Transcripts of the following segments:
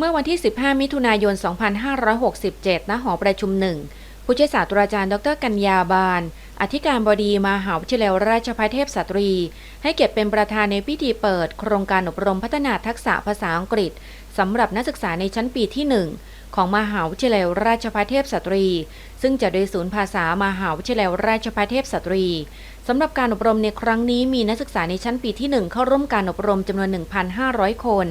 เมื่อวันที่ 15 มิถุนายน 2567 ณ หอประชุมหนึ่งผู้ช่วยศาสตราจารย์ ดรกัญญาบาล อธิการบดีมหาวิทยาลัยราชภัฏเทพสตรี ให้เกียรติเป็นประธานในพิธีเปิด โครงการอบรมพัฒนาทักษะภาษาอังกฤษสำหรับนักศึกษาในชั้นปีที่ 1 ของมหาวิทยาลัยราชภัฏเทพสตรี ซึ่งจะโดยศูนย์ภาษามหาวิทยาลัยราชภัฏเทพสตรีสำหรับการอบรมในครั้งนี้มีนักศึกษาในชั้นปีที่ 1 เข้าร่วมการอบรมจำนวน 1,500 คน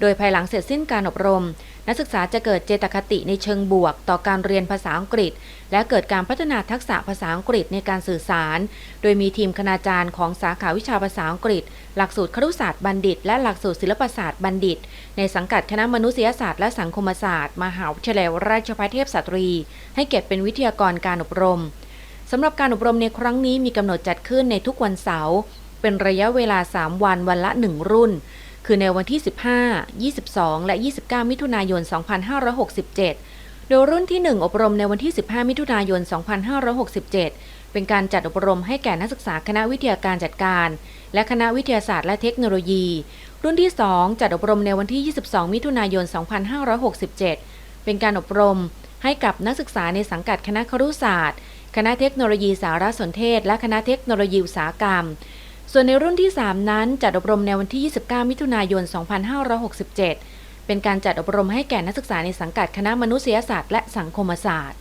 โดยภายหลังเสร็จสิ้นการอบรม นักศึกษาจะเกิดเจตคติในเชิงบวก ต่อการเรียนภาษาอังกฤษ และเกิดการพัฒนาทักษะภาษาอังกฤษในการสื่อสาร โดยมีทีมคณาจารย์ของสาขาวิชาภาษาอังกฤษ หลักสูตรครุศาสตร์บัณฑิต และหลักสูตรศิลปศาสตร์บัณฑิต ในสังกัดคณะมนุษยศาสตร์และสังคมศาสตร์ มหาวิทยาลัยราชภัฏเทพสตรี ให้เกียรติเป็นวิทยากรการอบรมสำหรับการอบรมในครั้งนี้มีกำหนดจัดขึ้นในทุกวันเสาร์เป็นระยะเวลา 3 วันวันละ 1 รุ่น คือในวันที่ 15 22 และ 29 มิถุนายน 2567 โดยรุ่นที่ 1 อบรมในวันที่ 15 มิถุนายน 2567 เป็นการจัดอบรมให้แก่นักศึกษาคณะวิทยาการจัดการ และคณะวิทยาศาสตร์และเทคโนโลยี รุ่นที่ 2 จัดอบรมในวันที่ 22 มิถุนายน 2567 เป็นการอบรมให้กับนักศึกษาในสังกัดคณะครุศาสตร์ คณะเทคโนโลยีสารสนเทศ และคณะเทคโนโลยีอุตสาหกรรม ส่วนในรุ่นที่ 3 นั้นจัดอบรมในวันที่ 29 มิถุนายน 2567 เป็นการจัดอบรมให้แก่นักศึกษาในสังกัดคณะมนุษยศาสตร์และสังคมศาสตร์